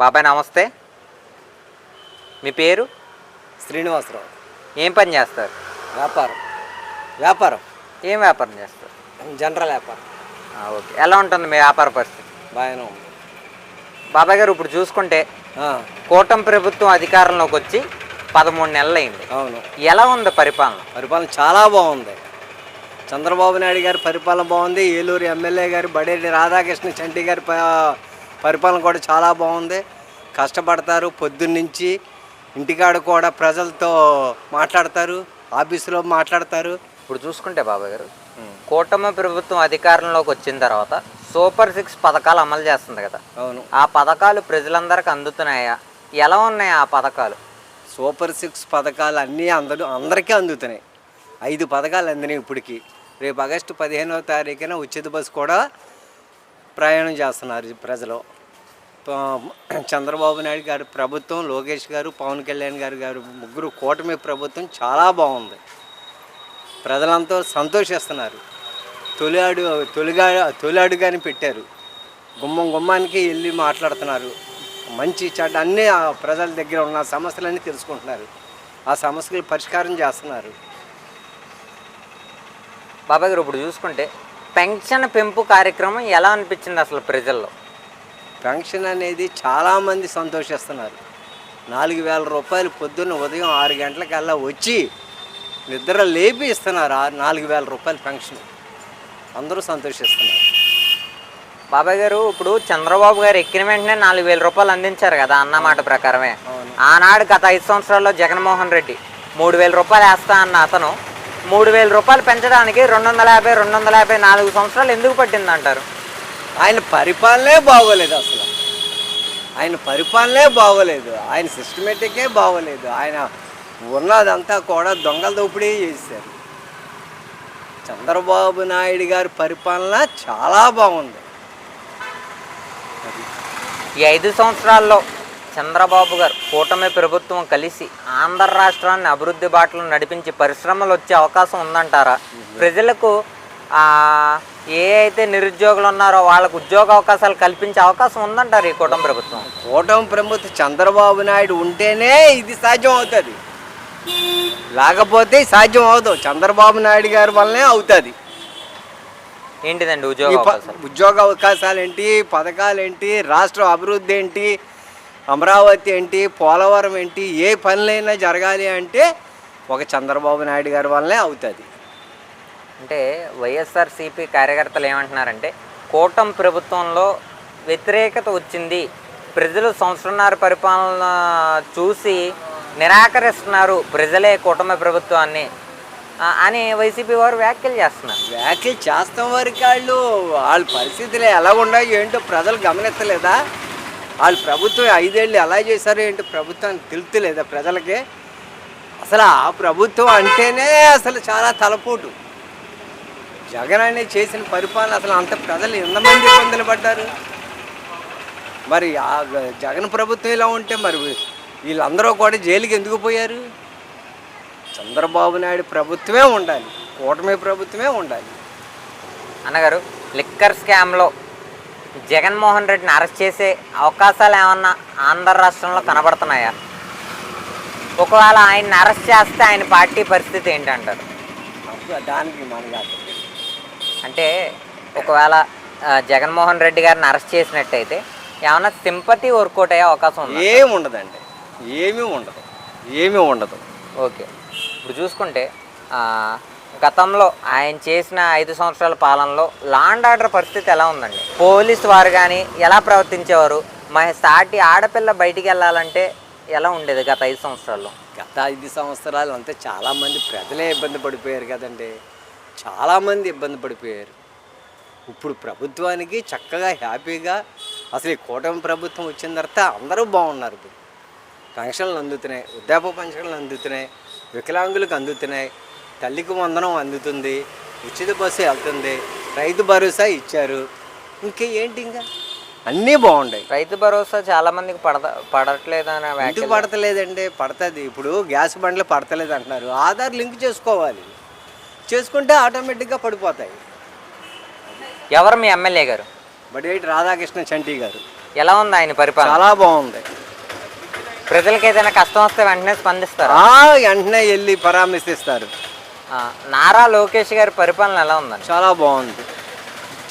బాబాయ్ నమస్తే. మీ పేరు? శ్రీనివాసరావు. ఏం పని చేస్తారు? వ్యాపారం. వ్యాపారం. ఏం వ్యాపారం చేస్తారు? జనరల్ వ్యాపారం. ఓకే. ఎలా ఉంటుంది మీ వ్యాపార పరిస్థితి? బాగానే ఉంది. బాబాయ్ గారు ఇప్పుడు చూసుకుంటే కూటమి ప్రభుత్వం అధికారంలోకి వచ్చి పదమూడు నెలలు అయింది అవును. ఎలా ఉంది పరిపాలన? పరిపాలన చాలా బాగుంది. చంద్రబాబు నాయుడు గారి పరిపాలన బాగుంది. ఏలూరు ఎమ్మెల్యే గారు బడేటి రాధాకృష్ణ చంటి గారి పరిపాలన కూడా చాలా బాగుంది. కష్టపడతారు పొద్దున్నుంచి ఇంటికాడ కూడా ప్రజలతో మాట్లాడతారు ఆఫీసులో మాట్లాడతారు. ఇప్పుడు చూసుకుంటే బాబాయ్ గారు కూటమి ప్రభుత్వం అధికారంలోకి వచ్చిన తర్వాత సూపర్ సిక్స్ పథకాలు అమలు చేస్తుంది కదా. అవును. ఆ పథకాలు ప్రజలందరికీ అందుతున్నాయా? ఎలా ఉన్నాయి ఆ పథకాలు? సూపర్ సిక్స్ పథకాలు అన్నీ అందరూ అందరికీ అందుతున్నాయి. ఐదు పథకాలు అందినాయి ఇప్పటికి. రేపు ఆగస్టు పదిహేనవ తారీఖున ఉచిత బస్సు కూడా ప్రయాణం చేస్తున్నారు ప్రజలు. చంద్రబాబు నాయుడు గారి ప్రభుత్వం లోకేష్ గారు పవన్ కళ్యాణ్ గారు గారు ముగ్గురు కూటమి ప్రభుత్వం చాలా బాగుంది. ప్రజలంతా సంతోషిస్తున్నారు. తొలి తొలిగా తొలి అడుగాని పెట్టారు. గుమ్మం గుమ్మానికి వెళ్ళి మాట్లాడుతున్నారు. మంచి చెడ్డ అన్నీ ఆ ప్రజల దగ్గర ఉన్న సమస్యలన్నీ తెలుసుకుంటున్నారు. ఆ సమస్యలు పరిష్కారం చేస్తున్నారు. బాబాయ్ గారు ఇప్పుడు చూసుకుంటే పెన్షన్ పెంపు కార్యక్రమం ఎలా అనిపించింది అసలు ప్రజల్లో? పెన్షన్ అనేది చాలామంది సంతోషిస్తున్నారు. నాలుగు వేల రూపాయలు పొద్దున్న ఉదయం ఆరు గంటలకల్లా వచ్చి నిద్ర లేపి ఇస్తున్నారు ఆ నాలుగు వేల రూపాయల పెన్షన్. అందరూ సంతోషిస్తున్నారు. బాబాయ్ గారు ఇప్పుడు చంద్రబాబు గారు ఎక్కిన వెంటనే నాలుగు వేల రూపాయలు అందించారు కదా అన్న మాట ప్రకారమే. ఆనాడు గత ఐదు సంవత్సరాల్లో జగన్మోహన్ రెడ్డి మూడు వేల రూపాయలు వేస్తా అన్న అతను మూడు వేల రూపాయలు పెంచడానికి రెండు వందల యాభై రెండు వందల యాభై నాలుగు సంవత్సరాలు ఎందుకు పట్టింది అంటారు ఆయన పరిపాలనే బాగోలేదు అసలు. ఆయన పరిపాలనే బాగోలేదు. ఆయన సిస్టమేటికే బాగోలేదు. ఆయన ఉన్నదంతా కూడా దొంగల దోపిడీ చేశారు. చంద్రబాబు నాయుడు గారి పరిపాలన చాలా బాగుంది. ఈ ఐదు సంవత్సరాల్లో చంద్రబాబు గారు కూటమి ప్రభుత్వం కలిసి ఆంధ్ర రాష్ట్రాన్ని అభివృద్ధి బాటలో నడిపించి పరిశ్రమలు వచ్చే అవకాశం ఉందంటారా? ప్రజలకు ఏ అయితే నిరుద్యోగులు ఉన్నారో వాళ్ళకు ఉద్యోగ అవకాశాలు కల్పించే అవకాశం ఉందంటారు ఈ కూటమి ప్రభుత్వం? కూటమి ప్రభుత్వం చంద్రబాబు నాయుడు ఉంటేనే ఇది సాధ్యం అవుతుంది. లేకపోతే సాధ్యం అవుతుంది చంద్రబాబు నాయుడు గారి వల్లనే అవుతుంది. ఏంటిదండి ఉద్యోగ అవకాశాలు ఉద్యోగ అవకాశాలు? ఏంటి పథకాలు ఏంటి రాష్ట్ర అభివృద్ధి ఏంటి? అమరావతి ఏంటి? పోలవరం ఏంటి? ఏ పనులైనా జరగాలి అంటే ఒక చంద్రబాబు నాయుడు గారి వల్లనే అవుతుంది. అంటే వైఎస్ఆర్సీపీ కార్యకర్తలు ఏమంటున్నారంటే కూటమి ప్రభుత్వంలో వ్యతిరేకత వచ్చింది ప్రజలు సంవత్సరంన్నర పరిపాలన చూసి నిరాకరిస్తున్నారు ప్రజలే కూటమి ప్రభుత్వాన్ని అని వైసీపీ వారు వ్యాఖ్యలు చేస్తున్నారు. వ్యాఖ్యలు చేస్తాం వరకు వాళ్ళు వాళ్ళ పరిస్థితులు ఎలా ఉన్నాయో ఏంటో ప్రజలు గమనిస్తలేదా వాళ్ళ ప్రభుత్వం ఐదేళ్ళు ఎలా చేశారో ఏంటో ప్రభుత్వానికి తెలుస్తలేదా ప్రజలకి? అసలు ఆ ప్రభుత్వం అంటేనే అసలు చాలా తలపోటు. జగన్ అనే చేసిన పరిపాలన అసలు అంత ప్రజలు ఎంతమంది ఇబ్బందులు పడ్డారు? మరి ఆ జగన్ ప్రభుత్వం ఇలా ఉంటే మరి వీళ్ళందరూ కూడా జైలుకి ఎందుకు పోయారు? చంద్రబాబు నాయుడు ప్రభుత్వమే ఉండాలి కూటమి ప్రభుత్వమే ఉండాలి. అన్నగారు లిక్కర్ స్కామ్లో జగన్మోహన్ రెడ్డిని అరెస్ట్ చేసే అవకాశాలు ఏమన్నా ఆంధ్ర రాష్ట్రంలో కనబడుతున్నాయా? ఒకవేళ ఆయన్ని అరెస్ట్ చేస్తే ఆయన పార్టీ పరిస్థితి ఏంటంటారు? దానికి మనకి. అంటే ఒకవేళ జగన్మోహన్ రెడ్డి గారిని అరెస్ట్ చేసినట్టయితే ఏమన్నా సింపతి వర్కౌట్ అయ్యే అవకాశం ఉంది? ఏమి ఉండదండి. ఏమీ ఉండదు. ఏమీ ఉండదు. ఓకే. ఇప్పుడు చూసుకుంటే ఆ, గతంలో ఆయన చేసిన ఐదు సంవత్సరాల పాలనలో లాండ్ ఆర్డర్ పరిస్థితి ఎలా ఉందండి? పోలీసు వారు కానీ ఎలా ప్రవర్తించేవారు? మా సాటి ఆడపిల్ల బయటికి వెళ్ళాలంటే ఎలా ఉండేది గత ఐదు సంవత్సరాల్లో? గత ఐదు సంవత్సరాలు అంతా చాలామంది ప్రజలే ఇబ్బంది పడిపోయారు కదండి. చాలామంది ఇబ్బంది పడిపోయారు. ఇప్పుడు ప్రభుత్వానికి చక్కగా హ్యాపీగా అసలు ఈ కూటమి ప్రభుత్వం వచ్చిన తర్వాత అందరూ బాగున్నారు ఇప్పుడు. పెన్షన్లు అందుతున్నాయి వృద్ధాప్య పెన్షన్లు అందుతున్నాయి వికలాంగులకు అందుతున్నాయి తల్లికి వందనం అందుతుంది ఉచిత బస్సు వెళ్తుంది రైతు భరోసా ఇచ్చారు. ఇంకా ఏంటి ఇంకా? అన్నీ బాగున్నాయి రైతు భరోసా చాలా మందికి పడద పడట్లేదు అనే ఎందుకు పడతలేదండి? పడుతుంది. ఇప్పుడు గ్యాస్ బండ్లు పడతలేదు అంటున్నారు. ఆధార్ లింక్ చేసుకోవాలి. చేసుకుంటే ఆటోమేటిక్గా పడిపోతాయి. ఎవరు మీ ఎమ్మెల్యే గారు? బట్ ఏంటి రాధాకృష్ణ చంటి గారు. ఎలా ఉంది ఆయన పరిపాలన? చాలా బాగుంది. ప్రజలకు ఏదైనా కష్టం వస్తే వెంటనే స్పందిస్తారు? ఆ, వెంటనే వెళ్ళి పరామర్శిస్తారు. నారా లోకేష్ గారి పరిపాలన ఎలా ఉందండి? చాలా బాగుంది.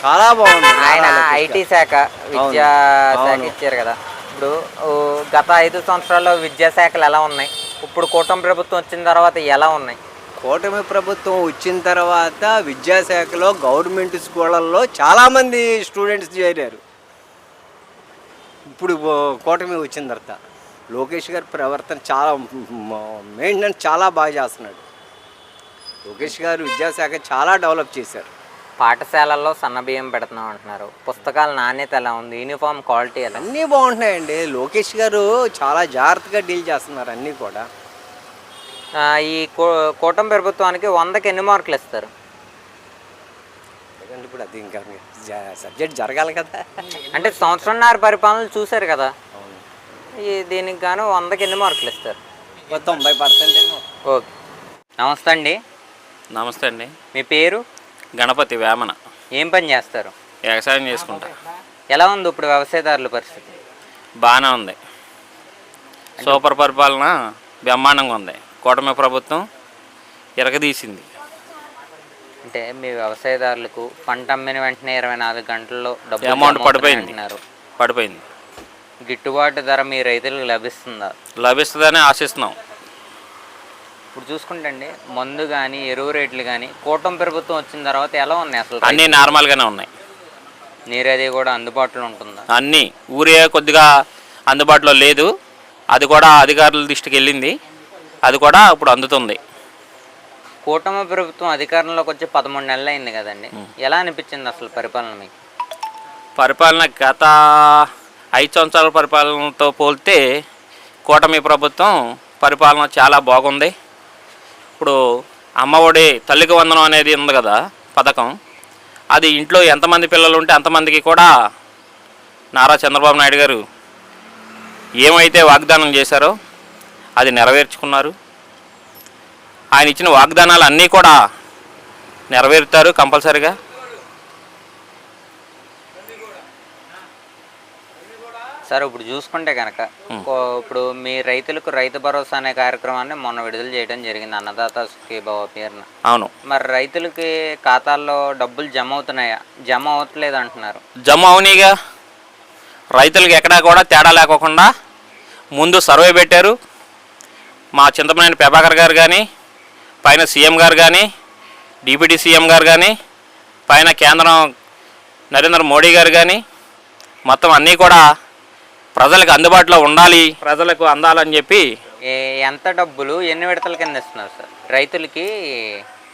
చాలా బాగుంది ఆయన ఐటీ శాఖ విద్యా శాఖ అవును. ఇచ్చారు కదా. ఇప్పుడు ఓ, గత ఐదు సంవత్సరాల్లో విద్యాశాఖలు ఎలా ఉన్నాయి? ఇప్పుడు కూటమి ప్రభుత్వం వచ్చిన తర్వాత ఎలా ఉన్నాయి? కూటమి ప్రభుత్వం వచ్చిన తర్వాత విద్యాశాఖలో గవర్నమెంట్ స్కూళ్ళల్లో చాలామంది స్టూడెంట్స్ చేరారు. ఇప్పుడు కూటమి వచ్చిన తర్వాత లోకేష్ గారి ప్రవర్తన చాలా మెయింటెనెన్స్ చాలా బాగా చేస్తున్నాడు. లోకేష్ గారు విద్యాశాఖ చాలా డెవలప్ చేశారు. పాఠశాలల్లో సన్నబియ్యం పెడుతున్నాం అంటున్నారు. పుస్తకాల నాణ్యత ఎలా ఉంది? యూనిఫామ్ క్వాలిటీ ఎలా? అన్నీ బాగుంటున్నాయండి. లోకేష్ గారు చాలా జాగ్రత్తగా డీల్ చేస్తున్నారు అన్నీ కూడా. ఈ కూ- కూటమి ప్రభుత్వానికి వందకి ఎన్ని మార్కులు ఇస్తారు? ఇప్పుడు అది ఇంకా సబ్జెక్ట్ జరగాలి కదా. అంటే సంవత్సరంన్నర పరిపాలన చూశారు కదా. ఈ దీనికి గాను వందకి ఎన్ని మార్కులు ఇస్తారు? తొంభై పర్సెంట్ ఓకే. నమస్తే అండి. నమస్తే అండి. మీ పేరు? గణపతి వేమన. ఏం పని చేస్తారు? వ్యవసాయం చేసుకుంటా. ఎలా ఉంది ఇప్పుడు వ్యవసాయదారుల పరిస్థితి? బాగానే ఉంది. సూపర్ పరిపాలన బ్రహ్మాండంగా ఉంది. కూటమి ప్రభుత్వం ఇరగదీసింది అంటే మీ వ్యవసాయదారులకు పంట అమ్మిన వెంటనే ఇరవై నాలుగు గంటల్లో డబ్బు అమౌంట్ పడిపోయింది. పడిపోయింది. గిట్టుబాటు ధర మీ రైతులకు లభిస్తుందా? లభిస్తుందని ఆశిస్తున్నాం. ఇప్పుడు చూసుకుంటే అండి మందు కానీ ఎరువు రేట్లు కానీ కూటమి ప్రభుత్వం వచ్చిన తర్వాత ఎలా ఉన్నాయి అసలు అన్నీ నార్మల్గానే ఉన్నాయి. నీరు అది కూడా అందుబాటులో ఉంటుందా? అన్నీ ఊరే కొద్దిగా అందుబాటులో లేదు. అది కూడా అధికారుల దృష్టికి వెళ్ళింది. అది కూడా ఇప్పుడు అందుతుంది. కూటమి ప్రభుత్వం అధికారంలోకి వచ్చి పదమూడు నెలలు అయింది కదండి. ఎలా అనిపించింది అసలు పరిపాలన మీకు? పరిపాలన గత ఐదు సంవత్సరాల పరిపాలనతో పోలితే కూటమి ప్రభుత్వం పరిపాలన చాలా బాగుంది. ఇప్పుడు అమ్మఒడి తల్లికి వందనం అనేది ఉంది కదా పథకం. అది ఇంట్లో ఎంతమంది పిల్లలు ఉంటే అంతమందికి కూడా నారా చంద్రబాబు నాయుడు గారు ఏమైతే వాగ్దానం చేశారో అది నెరవేర్చుకున్నారు. ఆయన ఇచ్చిన వాగ్దానాలు అన్నీ కూడా నెరవేరుతారు కంపల్సరిగా. సార్ ఇప్పుడు చూసుకుంటే కనుక ఇప్పుడు మీ రైతులకు రైతు భరోసా అనే కార్యక్రమాన్ని మొన్న విడుదల చేయడం జరిగింది అన్నదాత సుఖీభావ పేరున. అవును. మరి రైతులకి ఖాతాల్లో డబ్బులు జమ అవుతున్నాయా? జమ అవ్వట్లేదు అంటున్నారు. జమ అవునీగా రైతులకు ఎక్కడా కూడా తేడా లేకోకుండా ముందు సర్వే పెట్టారు. మా చింతమనేని ప్రభాకర్ గారు కానీ పైన సీఎం గారు కానీ డిప్యూటీ సీఎం గారు కానీ పైన కేంద్రం నరేంద్ర మోడీ గారు కానీ మొత్తం అన్నీ కూడా ప్రజలకు అందుబాటులో ఉండాలి ప్రజలకు అందాలని చెప్పి ఎంత డబ్బులు ఎన్ని విడతల కింద ఇస్తున్నారు సార్? రైతులకి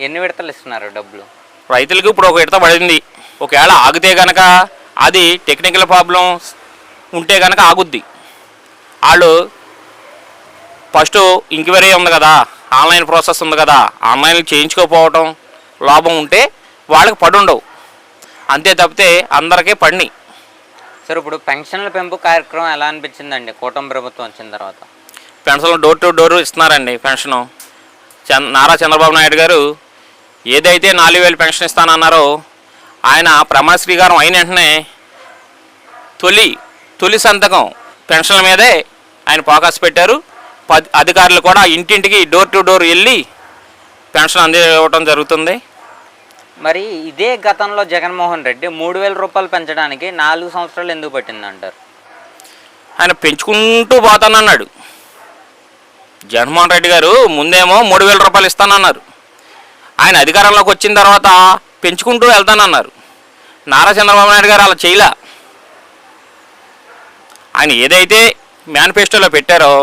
ఎన్ని విడతలు ఇస్తున్నారు డబ్బులు? రైతులకు ఇప్పుడు ఒక ఇడత పడింది. ఒకవేళ ఆగితే కనుక అది టెక్నికల్ ప్రాబ్లం ఉంటే కనుక ఆగుద్ది. వాళ్ళు ఫస్ట్ ఇంక్వైరీ ఉంది కదా ఆన్లైన్ ప్రాసెస్ ఉంది కదా ఆన్లైన్ చేయించుకోకపోవటం లాభం ఉంటే వాళ్ళకి పడుండవు. అంతే తప్పితే అందరికీ పడినాయి. సార్ ఇప్పుడు పెన్షన్ల పెంపు కార్యక్రమం ఎలా అనిపించిందండి? కూటమి ప్రభుత్వం వచ్చిన తర్వాత. పెన్షన్లు డోర్ టు డోర్ ఇస్తున్నారండి పెన్షను. నారా చంద్రబాబు నాయుడు గారు ఏదైతే నాలుగు వేలు పెన్షన్ ఇస్తానన్నారో ఆయన ప్రమాణ స్వీకారం అయిన వెంటనే తొలి తొలి సంతకం పెన్షన్ల మీదే ఆయన ఫోకస్ పెట్టారు. అధికారులు కూడా ఇంటింటికి డోర్ టు డోర్ వెళ్ళి పెన్షన్ అందివ్వడం జరుగుతుంది. మరి ఇదే గతంలో జగన్మోహన్ రెడ్డి మూడు వేల రూపాయలు పెంచడానికి నాలుగు సంవత్సరాలు ఎందుకు పట్టింది అంటారు ఆయన పెంచుకుంటూ పోతానన్నాడు. జగన్మోహన్ రెడ్డి గారు ముందేమో మూడు వేల రూపాయలు ఇస్తానన్నారు. ఆయన అధికారంలోకి వచ్చిన తర్వాత పెంచుకుంటూ వెళ్తానన్నారు. నారా చంద్రబాబు నాయుడు గారు అలా చేయలే. ఆయన ఏదైతే మేనిఫెస్టోలో పెట్టారో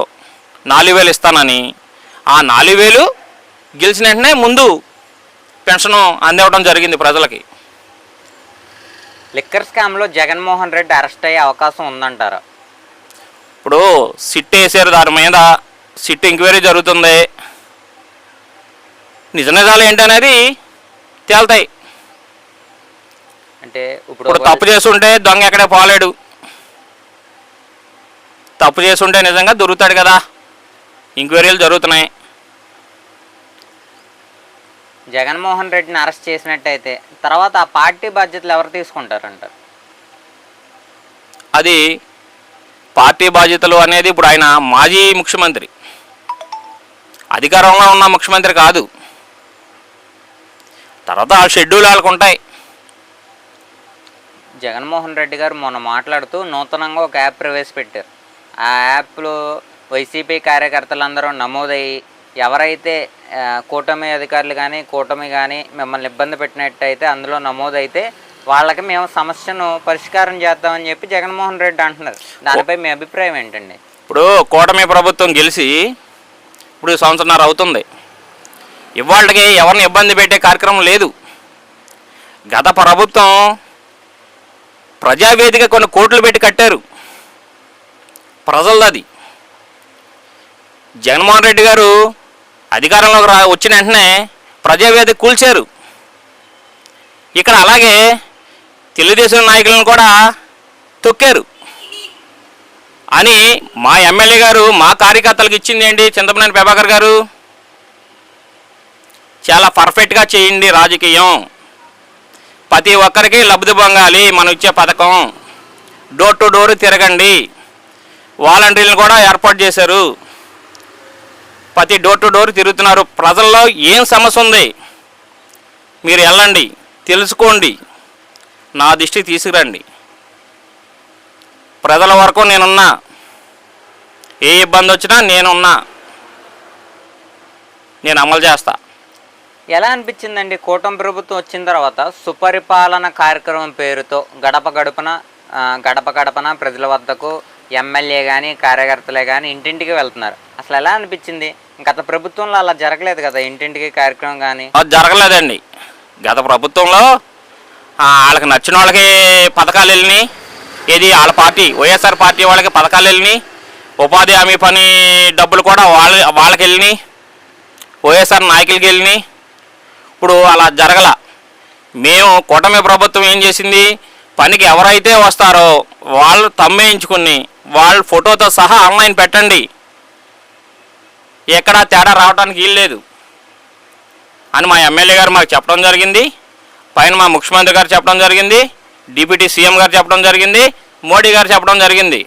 నాలుగు వేలు ఇస్తానని. ఆ నాలుగు వేలు గెలిచిన వెంటనే ముందు పెన్షన్ అందివ్వడం జరిగింది ప్రజలకి. లిక్కర్ స్కామ్లో జగన్మోహన్ రెడ్డి అరెస్ట్ అయ్యే అవకాశం ఉందంటారా. ఇప్పుడు సిట్ వేసారు దాని మీద సిట్ ఎంక్వైరీ జరుగుతుంది. నిజ నిజాలు ఏంటనేది తేల్తాయి. అంటే ఇప్పుడు తప్పు చేసుంటే దొంగ ఎక్కడే పోలేడు. తప్పు చేసుంటే నిజంగా దొరుకుతాడు కదా. ఎంక్వైరీలు జరుగుతున్నాయి. జగన్మోహన్ రెడ్డిని అరెస్ట్ చేసినట్టయితే తర్వాత ఆ పార్టీ బాధ్యతలు ఎవరు తీసుకుంటారంటారు అది పార్టీ బాధ్యతలు అనేది ఇప్పుడు ఆయన మాజీ ముఖ్యమంత్రి. అధికారంలో ఉన్న ముఖ్యమంత్రి కాదు. తర్వాత ఆ షెడ్యూల్ వాళ్ళకు ఉంటాయి. జగన్మోహన్ రెడ్డి గారు మొన్న మాట్లాడుతూ నూతనంగా ఒక యాప్ ప్రవేశపెట్టారు. ఆ యాప్లో వైసీపీ కార్యకర్తలందరూ నమోదయ్యి ఎవరైతే కూటమి అధికారులు కానీ కూటమి కానీ మిమ్మల్ని ఇబ్బంది పెట్టినట్టయితే అందులో నమోదైతే వాళ్ళకి మేము సమస్యను పరిష్కారం చేద్దామని చెప్పి జగన్మోహన్ రెడ్డి అంటున్నారు. దానిపై మీ అభిప్రాయం ఏంటండి? ఇప్పుడు కూటమి ప్రభుత్వం గెలిచి ఇప్పుడు సంవత్సరంన్నర అవుతుంది. ఇవాళకి ఎవరిని ఇబ్బంది పెట్టే కార్యక్రమం లేదు. గత ప్రభుత్వం ప్రజావేదిక కొన్ని కోట్లు పెట్టి కట్టారు. ప్రజలది. జగన్మోహన్ రెడ్డి గారు అధికారంలోకి రా వచ్చిన వెంటనే ప్రజావేదిక కూల్చారు. ఇక్కడ అలాగే తెలుగుదేశం నాయకులను కూడా తొక్కారు. అని మా ఎమ్మెల్యే గారు మా కార్యకర్తలకు ఇచ్చింది ఏంటి చింతమనేని ప్రభాకర్ గారు? చాలా పర్ఫెక్ట్గా చేయండి రాజకీయం. ప్రతి ఒక్కరికి లబ్ధి పొంగాలి మనం ఇచ్చే పథకం. డోర్ టు డోర్ తిరగండి. వాలంటీర్లను కూడా ఏర్పాటు చేశారు. ప్రతి డోర్ టు డోర్ తిరుగుతున్నారు. ప్రజల్లో ఏం సమస్య ఉంది? మీరు వెళ్ళండి తెలుసుకోండి. నా దృష్టికి తీసుకురండి. ప్రజల వరకు నేనున్నా. ఏ ఇబ్బంది వచ్చినా నేనున్నా. నేను అమలు చేస్తా. ఎలా అనిపించిందండి? కూటమి ప్రభుత్వం వచ్చిన తర్వాత సుపరిపాలన కార్యక్రమం పేరుతో గడప గడపన గడప గడపన ప్రజల వద్దకు ఎమ్మెల్యే కానీ కార్యకర్తలే కానీ ఇంటింటికి వెళ్తున్నారు. అసలు ఎలా అనిపించింది? గత ప్రభుత్వంలో అలా జరగలేదు కదా ఇంటింటికి కార్యక్రమం కానీ అది జరగలేదండి. గత ప్రభుత్వంలో ఆ, వాళ్ళకి నచ్చిన వాళ్ళకి పథకాలు వెళ్ళినాయి. ఏది వాళ్ళ పార్టీ వైఎస్ఆర్ పార్టీ వాళ్ళకి పథకాలు వెళ్ళినాయి. ఉపాధి హామీ పని డబ్బులు కూడా వాళ్ళ వాళ్ళకి వెళ్ళినాయి. వైఎస్ఆర్ నాయకులకి వెళ్ళినాయి. ఇప్పుడు అలా జరగల. మేము కూటమి ప్రభుత్వం ఏం చేసింది? పనికి ఎవరైతే వస్తారో వాళ్ళు తమ్మేయించుకుని వాళ్ళ ఫోటోతో సహా ఆన్లైన్ పెట్టండి. ఎక్కడా తేడా రావడానికి వీల్లేదు అని మా ఎమ్మెల్యే గారు మాకు చెప్పడం జరిగింది. పైన మా ముఖ్యమంత్రి గారు చెప్పడం జరిగింది. డిప్యూటీ సీఎం గారు చెప్పడం జరిగింది. మోడీ గారు చెప్పడం జరిగింది.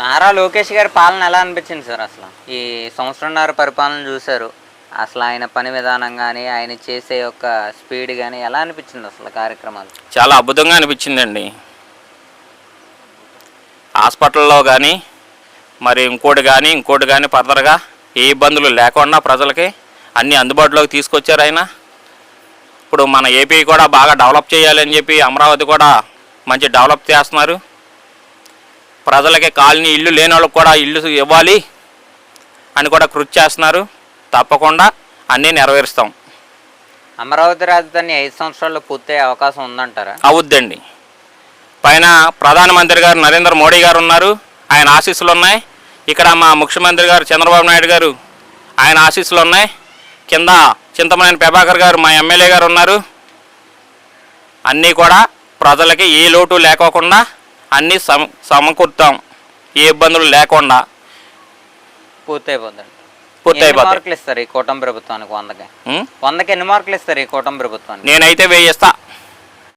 నారా లోకేష్ గారి పాలన ఎలా అనిపించింది సార్ అసలు? ఈ సంవత్సరంన్నర పరిపాలన చూశారు. అసలు ఆయన పని విధానం కానీ ఆయన చేసే యొక్క స్పీడ్ కానీ ఎలా అనిపించింది అసలు కార్యక్రమాలు? చాలా అద్భుతంగా అనిపించిందండి. హాస్పిటల్లో కానీ మరి ఇంకోటి కానీ ఇంకోటి కానీ ఫర్దర్గా ఏ ఇబ్బందులు లేకుండా ప్రజలకి అన్నీ అందుబాటులోకి తీసుకొచ్చారు ఆయన. ఇప్పుడు మన ఏపీ కూడా బాగా డెవలప్ చేయాలని చెప్పి అమరావతి కూడా మంచి డెవలప్ చేస్తున్నారు. ప్రజలకి కాలనీ ఇల్లు లేని వాళ్ళకి కూడా ఇల్లు ఇవ్వాలి అని కూడా కృషి చేస్తున్నారు. తప్పకుండా అన్నీ నెరవేరుస్తాం. అమరావతి రాజధాని ఐదు సంవత్సరాల్లో పూర్తయ్యే అవకాశం ఉందంటారా? అవుద్దండి. పైన ప్రధానమంత్రి గారు నరేంద్ర మోడీ గారు ఉన్నారు. ఆయన ఆశీస్సులు ఉన్నాయి. ఇక్కడ మా ముఖ్యమంత్రి గారు చంద్రబాబు నాయుడు గారు ఆయన ఆశీస్సులు ఉన్నాయి. కింద చింతమనేని ప్రభాకర్ గారు మా ఎమ్మెల్యే గారు ఉన్నారు. అన్నీ కూడా ప్రజలకి ఏ లోటు లేకోకుండా అన్నీ సమ సమకూర్తాం. ఏ ఇబ్బందులు లేకుండా. పూర్తయిపోద్దండి. పూర్తి ఎన్ని అయిపోతాయి మార్కులు ఇస్తారు ఈ కూటమి ప్రభుత్వానికి వందకి? వందకి ఎన్ని మార్కులు ఇస్తారు ఈ కూటమి ప్రభుత్వానికి? నేనైతే వేయిస్తా